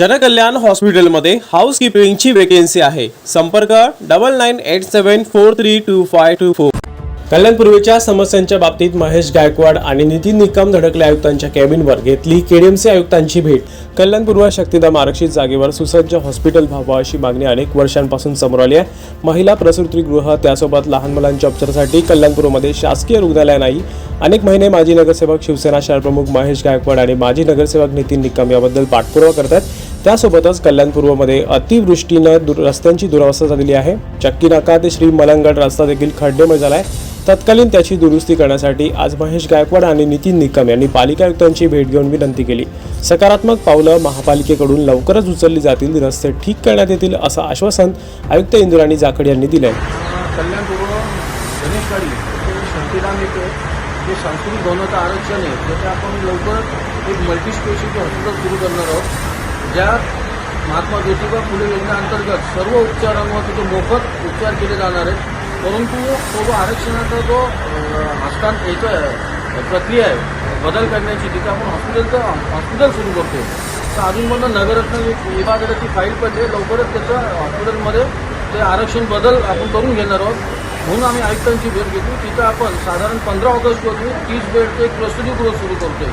जनकल्याण हॉस्पिटलमध्ये हाऊसकीपिंगची वेकेन्सी आहे. संपर्क double nine eight seven four three two five two four कल्याणपूर्वीच्या समस्यांच्या बाबतीत महेश गायकवाड आणि नितीन निकम धडकले आयुक्तांच्या कॅबिनवर घेतली केडीएमसी आयुक्तांची भेट. कल्याणपूर्व शक्तीधाम आरक्षित जागेवर सुसज्ज हॉस्पिटल व्हावं अशी मागणी अनेक वर्षांपासून समोर आली आहे. महिला प्रसूतीगृह त्यासोबत लहान मुलांच्या उपचारासाठी कल्याणपूरमध्ये शासकीय रुग्णालय नाही. अनेक महिने माजी नगरसेवक शिवसेना शहरप्रमुख महेश गायकवाड आणि माजी नगरसेवक नितीन निकम याबद्दल पाठपुरावा करतात त्यासोबतच कल्याणपूर्वमध्ये अतिवृष्टीनं दुर रस्त्यांची दुरावस्था झालेली आहे. चक्की नाका ते श्री मलंगड रस्ता देखील खड्डेमय झाला आहे तत्कालीन त्याची दुरुस्ती करण्यासाठी आज महेश गायकवाड आणि नितीन निकम यांनी पालिका आयुक्तांची भेट घेऊन विनंती केली. सकारात्मक पावलं महापालिकेकडून लवकरच उचलली जातील. रस्ते ठीक करण्यात येतील असं आश्वासन आयुक्त इंदुराणी जाखड यांनी दिलं आहे जे सांस्कृतिक भवनाचं आरक्षण आहे त्याचं आपण लवकरच एक मल्टी हॉस्पिटल सुरू करणार आहोत. ज्या महात्मा ज्योतिबा फुले योजनेअंतर्गत सर्व उपचारांवर तिथे मोफत उपचार केले जाणार आहेत. परंतु तो जो आरक्षणाचा जो हस्तां हस्तांत प्रक्रिया आहे बदल करण्याची तिथे आपण हॉस्पिटलचं हॉस्पिटल सुरू करतो तर अजून पण नगररत्न विभागाची फाईल पडली लवकरच त्याचं हॉस्पिटलमध्ये ते आरक्षण बदल आपण करून घेणार आहोत. म्हणून आम्ही आयुक्तांची भेट घेतो. तिथं आपण साधारण पंधरा ऑगस्ट रोजी तीस बेडचं एक प्रस्तुतीगृह सुरू करतोय.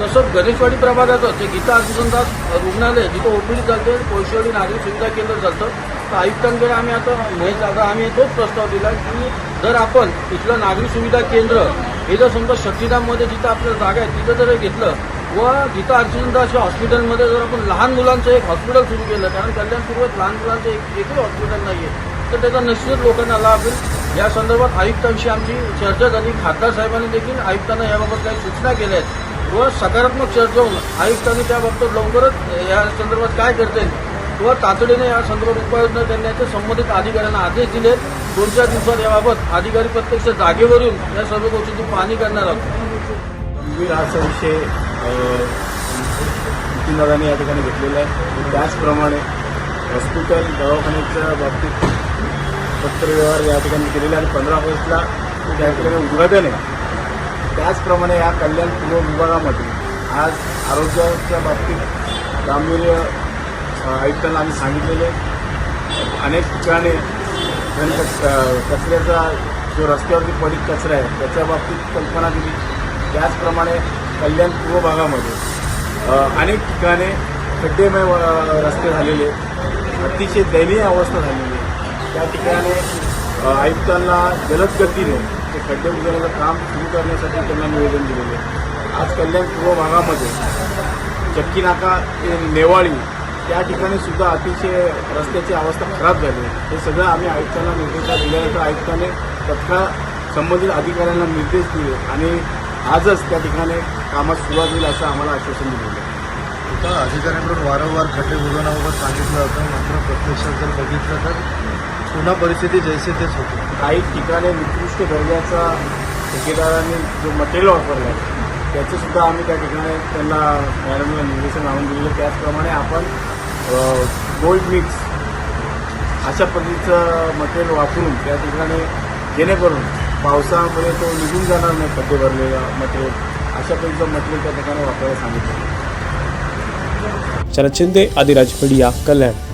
तसंच गणेशवाडी प्रभागाचं ते गीता अनुसंधान रुग्णालय जिथं ओपीडी चालते कोळशेवाडी नागरिक सुविधा केंद्र चालतं. तर आयुक्तांकडे आम्ही आता महेश जागा आम्ही तोच प्रस्ताव दिला की जर आपण इथलं नागरिक सुविधा केंद्र हे जर समजा शक्तिधाममध्ये जिथं आपल्याला जागा आहे तिथं जर घेतलं व जिथं अर्जुनदाच्या हॉस्पिटलमध्ये जर आपण लहान मुलांचं एक हॉस्पिटल सुरू केलं कारण कल्याणपूर्वक लहान मुलांचं एक एकही हॉस्पिटल नाही आहे तर त्याचा निश्चित लोकांना लाभ होईल. या संदर्भात आयुक्तांशी आमची चर्चा झाली. खासदार साहेबांनी देखील आयुक्तांना याबाबत काही सूचना केल्या आहेत. व सकारात्मक चर्चा होऊन आयुक्तांनी त्याबाबतीत लवकरच या संदर्भात काय करता येईल? किंवा तातडीने या संदर्भात उपाययोजना करण्याचे संबंधित अधिकाऱ्यांना आदेश दिले दोन चार दिवसात याबाबत अधिकारी प्रत्यक्ष जागेवर येऊन या सर्व गोष्टींची पाहणी करणार आहोत. गंभीर असा विषय नितीनदादांनी या ठिकाणी घेतलेला आहे. त्याचप्रमाणे हॉस्पिटल दवाखान्याच्या बाबतीत पत्रव्यवहार या ठिकाणी केलेला आहे आणि पंधरा ऑगस्टला त्या ठिकाणी उद्घाटन आहे. त्याचप्रमाणे या कल्याण पूर्व विभागामध्ये आज आरोग्याच्या बाबतीत गांभीर्य आयुक्तांना आम्ही सांगितलेले आहे. अनेक ठिकाणी घन कचऱ्याचा जो रस्त्यावरती पडीत कचरा आहे त्याच्या बाबतीत कल्पना दिली. त्याचप्रमाणे कल्याण पूर्व भागामध्ये अनेक ठिकाणी खड्डेमय व- रस्ते झालेले अतिशय दयनीय अवस्था झालेली आहे. त्या ठिकाणी आयुक्तांना जलद गतीने ते खड्डे बुजवण्याचं काम सुरू करण्यासाठी त्यांना निवेदन दिलेले आहे आज कल्याण पूर्व भागामध्ये चक्की नाका ते नेवाळी त्या ठिकाणी सुद्धा अतिशय रस्त्याची अवस्था खराब झाली आहे. हे सगळं आम्ही आयुक्तांना निर्देश दिल्यानंतर आयुक्ताने तत्काळ संबंधित अधिकाऱ्यांना निर्देश दिले आणि आजच त्या ठिकाणी कामात सुरुवात होईल असं आम्हाला आश्वासन दिलेलं आहे अधिकाऱ्यांकडून वारंवार खड्डे बुजवण्याबाबत सांगितलं होतं मात्र प्रत्यक्षात जर बघितलं तर पुन्हा परिस्थिती जैसे तेच होती. काही ठिकाणी निकृष्ट दर्जाचा ठेकेदारांनी जो मटेरियल वापरलं आहे त्याचं सुद्धा आम्ही त्या ठिकाणी त्यांना मॅडमला निर्देशन आणून दिलेलं. त्याचप्रमाणे आपण गोल्ड मिक्स अशा पद्धतीचं मटेरियल वापरून त्या ठिकाणी जेणेकरून पावसामध्ये तो निघून जाणार नाही खड्डे भरलेला मटेरियल. अशा पद्धतीचं मटेरियल त्या ठिकाणी वापरायला सांगितलं. शरद शिंदे आदिराज मीडिया कल्याण.